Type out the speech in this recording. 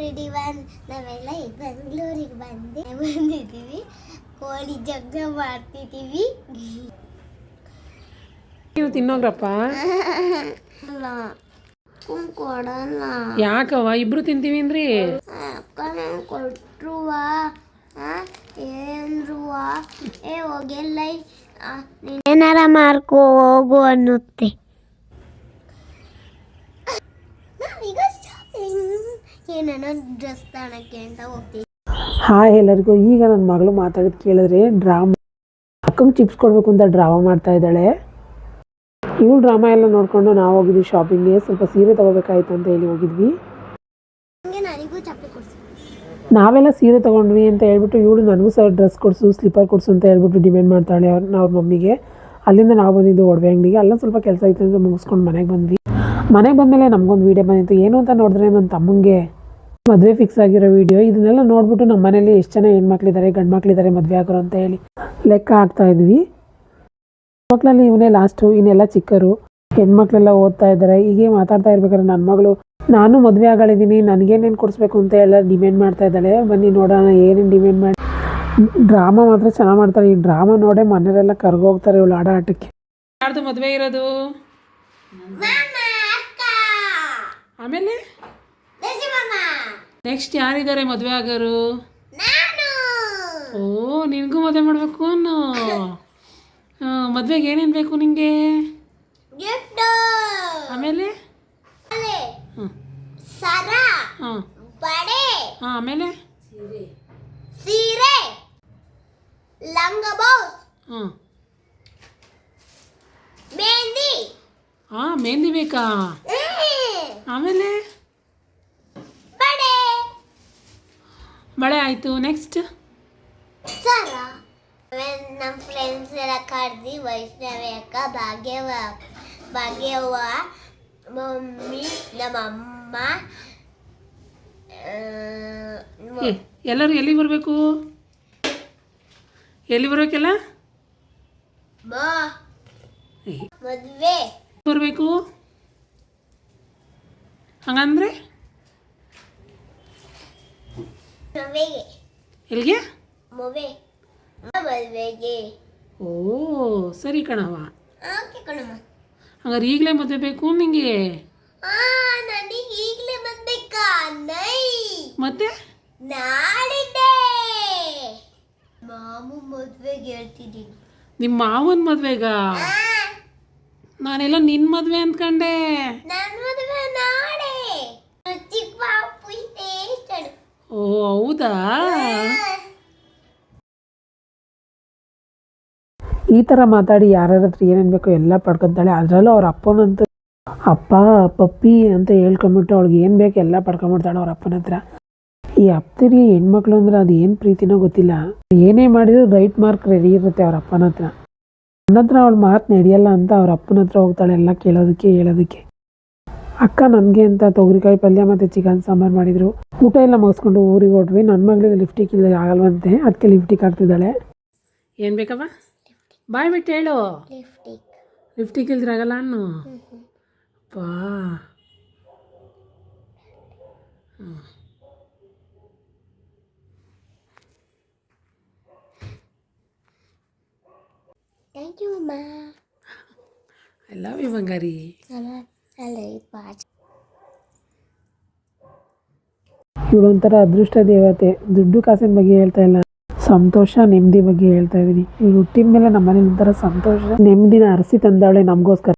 Ready ಬಂದ್ ನಾವೆಲ್ಲ ಈಗ ಬೆಂಗಳೂರಿಗೆ ಬಂದು ಬಂದಿದ್ದೀವಿ. ಕೋಳಿ ಜಗ್ಗ ಮಾಡ್ತಿದ್ದೀವಿ. ನೀವು ತಿನ್ನೋಗ್ರಪ್ಪ ಅಲ್ಲ ಕೊಡಲ್ಲ ಯಾಕವ್ವ? ಇಬ್ರು ತಿಂತೀವಿ ಅಂದ್ರಿ? ಅಕ್ಕ ನಾನು ಕೊಟ್ರುವ? ಏನ್ರುವ? ಏ ಹೋಗೆಲ್ಲ ಏನಾರ ಮಾರ್ಕೋ ಹೋಗು ಅನ್ನುತ್ತೆ. ನಾವೀಗ ಏನೇನೋ ಡ್ರೆಸ್ ತಗೊಳಕ್ಕೆ ಅಂತ ಹೋಗ್ತೀವಿ. ಹಾಯ್ ಎಲ್ಲರಿಗೂ ಈಗ ನನ್ನ ಮಗಳು ಮಾತಾಡಿದ್ ಕೇಳಿದ್ರೆ ಡ್ರಾಮಾ ಅಕ್ಕಂಗೆ ಚಿಪ್ಸ್ ಕೊಡಬೇಕು ಅಂತ ಡ್ರಾಮಾ ಮಾಡ್ತಾ ಇದ್ದಾಳೆ. ಇವಳು ಡ್ರಾಮಾ ಎಲ್ಲ ನೋಡಿಕೊಂಡು ನಾವು ಹೋಗಿದ್ವಿ ಶಾಪಿಂಗ್ಗೆ ಸ್ವಲ್ಪ ಸೀರೆ ತೊಗೋಬೇಕಾಯ್ತು ಅಂತ ಹೇಳಿ ಹೋಗಿದ್ವಿ. ನಾವೆಲ್ಲ ಸೀರೆ ತೊಗೊಂಡ್ವಿ ಅಂತ ಹೇಳ್ಬಿಟ್ಟು ಇವಳು ನನಗೂ ಸಹ ಡ್ರೆಸ್ ಕೊಡಿಸು ಸ್ಲಿಪ್ಪರ್ ಕೊಡಿಸು ಅಂತ ಹೇಳ್ಬಿಟ್ಟು ಡಿಮ್ಯಾಂಡ್ ಮಾಡ್ತಾಳೆ ಅವ್ರ ಅವ್ರ ಮಮ್ಮಿಗೆ. ಅಲ್ಲಿಂದ ನಾವು ಬಂದಿದ್ದು ಒಡವೆ ಅಂಗಡಿಗೆ. ಅಲ್ಲ ಸ್ವಲ್ಪ ಕೆಲಸ ಇತ್ತು ಅಂತ ಮುಗಿಸ್ಕೊಂಡು ಮನೆಗೆ ಬಂದ್ವಿ. ಮನೆಗೆ ಬಂದಮೇಲೆ ನಮಗೊಂದು ವೀಡಿಯೋ ಬಂದಿತ್ತು. ಏನು ಅಂತ ನೋಡಿದ್ರೆ ನನ್ನ ತಮ್ಮಂಗೆ ಮದುವೆ ಫಿಕ್ಸ್ ಆಗಿರೋ ವಿಡಿಯೋ ಇದನ್ನೆಲ್ಲ ನೋಡ್ಬಿಟ್ಟು ನಮ್ಮ ಮನೇಲಿ ಎಷ್ಟು ಜನ ಹೆಣ್ಮಕ್ಳಿದ್ದಾರೆ ಗಂಡು ಮಕ್ಳಿದ್ದಾರೆ ಮದುವೆ ಆಗೋರು ಅಂತ ಹೇಳಿ ಲೆಕ್ಕ ಹಾಕ್ತಾ ಇದ್ವಿ. ಮಕ್ಕಳಲ್ಲಿ ಇವನೇ ಲಾಸ್ಟು ಇನ್ನೆಲ್ಲ ಚಿಕ್ಕರು. ಹೆಣ್ಮಕ್ಳೆಲ್ಲ ಓದ್ತಾ ಇದ್ದಾರೆ. ಹೀಗೆ ಮಾತಾಡ್ತಾ ಇರ್ಬೇಕಾದ್ರೆ ನನ್ನ ಮಗಳು ನಾನು ಮದುವೆ ಆಗಳಿದ್ದೀನಿ ನನಗೇನೇನು ಕೊಡಿಸ್ಬೇಕು ಅಂತ ಎಲ್ಲ ಡಿಮ್ಯಾಂಡ್ ಮಾಡ್ತಾ ಇದ್ದಾಳೆ. ಬನ್ನಿ ನೋಡೋಣ ಏನೇನು ಡಿಮ್ಯಾಂಡ್ ಮಾಡಿ ಡ್ರಾಮಾ ಮಾತ್ರ ಚೆನ್ನಾಗಿ ಮಾಡ್ತಾರೆ ಈ ಡ್ರಾಮಾ ನೋಡೇ ಮನೆಯಲ್ಲೆಲ್ಲ ಕರ್ಗೋಗ್ತಾರೆ ಇವಳು ಆಡ ಆಟಕ್ಕೆ. ಯಾರ್ದು ಮದುವೆ ಇರೋದು? ಅಕ್ಕ. ಆಮೇಲೆ? ನೆಕ್ಸ್ಟ್ ಯಾರಿದ್ದಾರೆ ಮದುವೆ ಆಗೋರು? ನಾನು. ಓ ನಿನಗೂ ಮದುವೆ ಮಾಡಬೇಕು ಅನ್ನು. ಮದುವೆಗೆ ಏನೇನು ಬೇಕು ನಿಮಗೆ ಗಿಫ್ಟ್ ಆಮೇಲೆ? ಹಾಂ ಬಡೆ ಹಾಂ ಆಮೇಲೆ? ಸೀರೆ. ಲಂಗ ಬೌಸ್ ಹಾಂ ಮೆಹಂದಿ ಹಾಂ ಮೆಹಂದಿ ಬೇಕಾ? ಆಮೇಲೆ? ಬಳೆ ಆಯಿತು ನೆಕ್ಸ್ಟ್ ನಮ್ಮ ಫ್ರೆಂಡ್ಸ್ ಎಲ್ಲ ಕರೆದು ವೈಷ್ಣವಿ ಅಕ್ಕ ಭಾಗ್ಯವ ಭಾಗ್ಯವ್ವ ಮಮ್ಮಿ ನಮ್ಮಮ್ಮ ಎಲ್ಲರೂ ಎಲ್ಲಿಗೆ ಬರಬೇಕು? ಎಲ್ಲಿ ಬರಬೇಕೆಲ್ಲ ಮದುವೆ. ಬರಬೇಕು? ಹಂಗಂದ್ರೆ? ಮದುವೆಗೆ. ಎಲ್ಲಿಗೆ? ಮದುವೆ. ಮದುವೆಗೆ. ಓ ಸರಿ ಕಣವ ಓಕೆ ಕಣಮ್ಮ. ಹಂಗಾರೆ ಈಗಲೇ ಮದುವೆ ಬೇಕು ನಿಂಗೆ? ಆ ನನಗೆ ಈಗಲೇ ಬಂದ್ಬೇಕಾ ನೈ. ಮತ್ತೆ? ನಾಳಿದ್ದೆ. ಮಾಮು ಮದುವೆಗೆ ಹೇಳ್ತಿದ್ದೀನಿ. ನಿಮ್ಮ ಮಾವನ ಮದುವೆಗ? ನಾನೆಲ್ಲ ನಿನ್ನ ಮದುವೆ ಅಂದ್ಕೊಂಡೆ. ನನ್ನ ಮದುವೆ ನಾಳೆ. ಚಿಕ್ಕ ಹೌದಾ ಈ ಥರ ಮಾತಾಡಿ ಯಾರ್ಯಾರ ಹತ್ರ ಏನೇನು ಬೇಕೋ ಎಲ್ಲ ಪಡ್ಕೊತಾಳೆ ಅದರಲ್ಲೂ ಅವ್ರ ಅಪ್ಪನಂತೂ ಅಪ್ಪ ಪಪ್ಪಿ ಅಂತ ಹೇಳ್ಕೊಂಬಿಟ್ಟು ಅವ್ಳಿಗೆ ಏನು ಬೇಕು ಎಲ್ಲ ಪಡ್ಕೊಂಬಿಡ್ತಾಳೆ ಅವ್ರ ಅಪ್ಪನ ಹತ್ರ ಈ ಅಪ್ಪರಿಗೆ ಹೆಣ್ಮಕ್ಳು ಅಂದ್ರೆ ಅದು ಏನು ಪ್ರೀತಿನೋ ಗೊತ್ತಿಲ್ಲ ಏನೇ ಮಾಡಿದ್ರು ರೈಟ್ ಮಾರ್ಕ್ ರೆಡಿ ಇರುತ್ತೆ ಅವ್ರ ಅಪ್ಪನ ಹತ್ರ ನನ್ನ ಹತ್ರ ಅವಳ ಮಾತು ನಡೆಯಲ್ಲ ಅಂತ ಅವ್ರ ಅಪ್ಪನ ಹತ್ರ ಹೋಗ್ತಾಳೆ ಎಲ್ಲ ಕೇಳೋದಕ್ಕೆ ಹೇಳೋದಕ್ಕೆ ಅಕ್ಕ ನಮಗೆ ಅಂತ ತೊಗರಿಕಾಯಿ ಪಲ್ಯ ಮತ್ತು ಚಿಕನ್ ಸಾಂಬಾರು ಮಾಡಿದರು. ಊಟ ಎಲ್ಲ ಮುಗಿಸ್ಕೊಂಡು ಊರಿಗೆ ಹೊಟ್ವಿ ನನ್ನ ಮಗಳಿಗೆ ಲಿಫ್ಟಿಗೆ ಇಲ್ಲ ಆಗಲ್ವಂತೆ. ಅದಕ್ಕೆ ಲಿಫ್ಟಿಕ್ ಹಾಕ್ತಿದ್ದಾಳೆ. ಏನು ಬೇಕಪ್ಪ ಬಾಯ್ ಬಿಟ್ಟು ಹೇಳು. ಲಿಫ್ಟಿಗೆ ಇಲ್ದ್ರಾಗಲ್ಲ ಅನ್ನು. ಪಾ ಥ್ಯಾಂಕ್ ಯು ಅಮ್ಮ ಐ ಲವ್ ಯು ಈ ಪಾಚ್ ಇವಳು ಒಂಥರ ಅದೃಷ್ಟ ದೇವತೆ. ದುಡ್ಡು ಕಾಸಿನ ಬಗ್ಗೆ ಹೇಳ್ತಾ ಇಲ್ಲ. ಸಂತೋಷ, ನೆಮ್ಮದಿ ಬಗ್ಗೆ ಹೇಳ್ತಾ ಇದ್ದೀನಿ ಇವಳು ಹುಟ್ಟಿದ ಮೇಲೆ ನಮ್ಮ ಮನೇಲಿ ಒಂಥರ ಸಂತೋಷ. ನೆಮ್ಮದಿನ ಅರಸಿ ತಂದವಳೆ ನಮಗೋಸ್ಕರ.